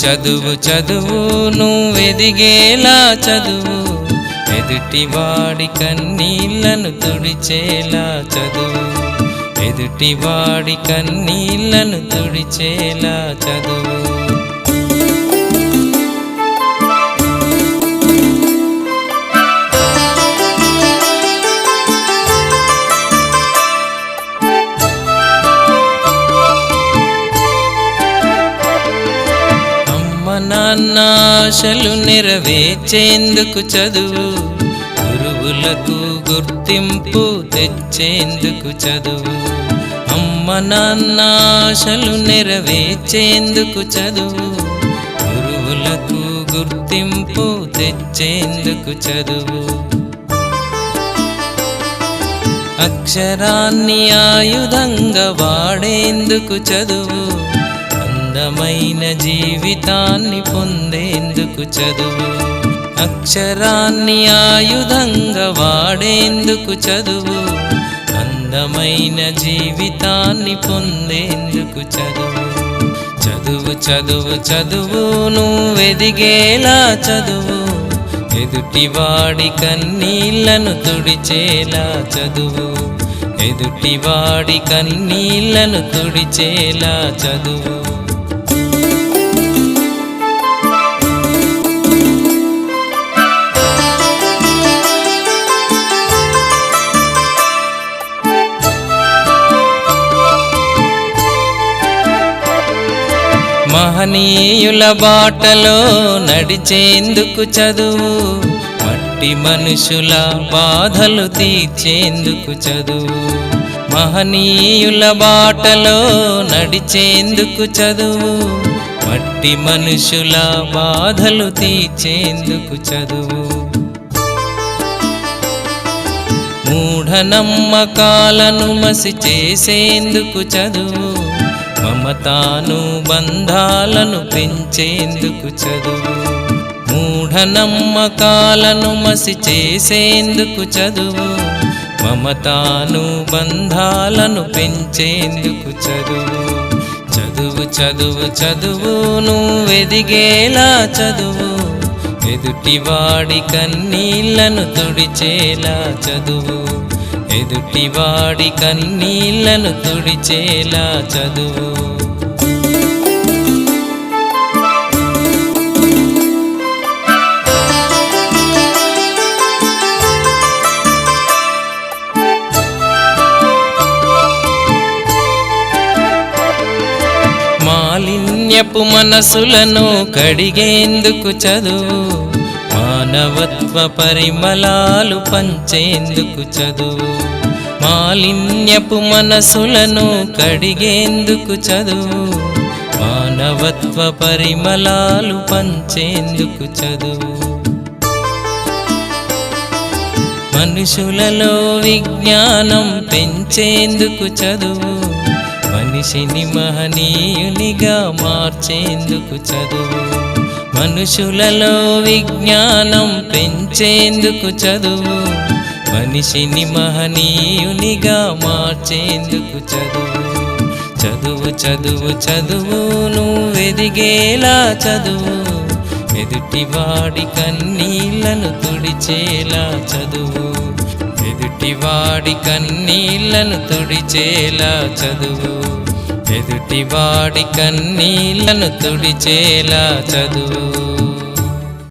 చదువు చదువు నువ్వెదిగేలా చదువు. ఎదుటివాడి కన్నీళ్ళను తుడిచేలా చదువు. ఎదుటివాడి కన్నీళ్ళను తుడిచేలా చదువు. అమ్మ నెరవేర్చేందుకు చదువు. గురువులకు గుర్తింపు తెచ్చేందుకు చదువు. అమ్మ నాన్నాశలు నెరవేర్చేందుకు చదువు. గురువులకు గుర్తింపు తెచ్చేందుకు చదువు. అక్షరాన్ని ఆయుధంగా వాడేందుకు చదువు. అందమైన జీవితాన్ని పొందేందుకు చదువు. అక్షరాన్ని ఆయుధంగా వాడేందుకు చదువు. అందమైన జీవితాన్ని పొందేందుకు చదువు. చదువు చదువు చదువు నువ్వెదిగేలా చదువు. ఎదుటివాడి కన్నీళ్ళను తుడిచేలా చదువు. ఎదుటివాడి కన్నీళ్ళను తుడిచేలా చదువు. మహనీయుల బాటలో నడిచేందుకు చదువు మట్టి మనుషుల బాధలు తీర్చేందుకు చదువు. మహనీయుల బాటలో నడిచేందుకు చదువు మట్టి మనుషుల బాధలు తీర్చేందుకు చదువు. మూఢనమ్మకాలను మసి చేసేందుకు చదువు మమతాను బంధాలను పెంచేందుకు చదువు. మూఢనమ్మకాలను మసి చేసేందుకు చదువు. మమతాను బంధాలను పెంచేందుకు చదువు. చదువు చదువు చదువు నువ్వెదిగేలా చదువు. ఎదుటివాడి కన్నీళ్ళను తుడిచేలా చదువు. ఎదుటివాడి కన్నీళ్ళను తుడిచేలా చదువు. మాలిన్యపు మనసులను కడిగేందుకు చదువు. మానవత్వ పరిమళాలు పంచేందుకు చదువు. మాలిన్యపు మనసులను కడిగేందుకు చదువు. మానవత్వ పరిమళాలు పంచేందుకు చదువు. మనుషులలో విజ్ఞానం పెంచేందుకు చదువు. మనిషిని మహనీయునిగా మార్చేందుకు చదువు. మనుషులలో విజ్ఞానం పెంచేందుకు చదువు. మనిషిని మహనీయునిగా మార్చేందుకు చదువు. చదువు చదువు చదువు నువ్వెదిగేలా చదువు. ఎదుటివాడి కన్నీళ్ళను తుడిచేలా చదువు. ఎదుటివాడి కన్నీళ్ళను తుడిచేలా చదువు. ఎదుటివాడి కన్నీళ్ళను తుడిచేలా చదువు.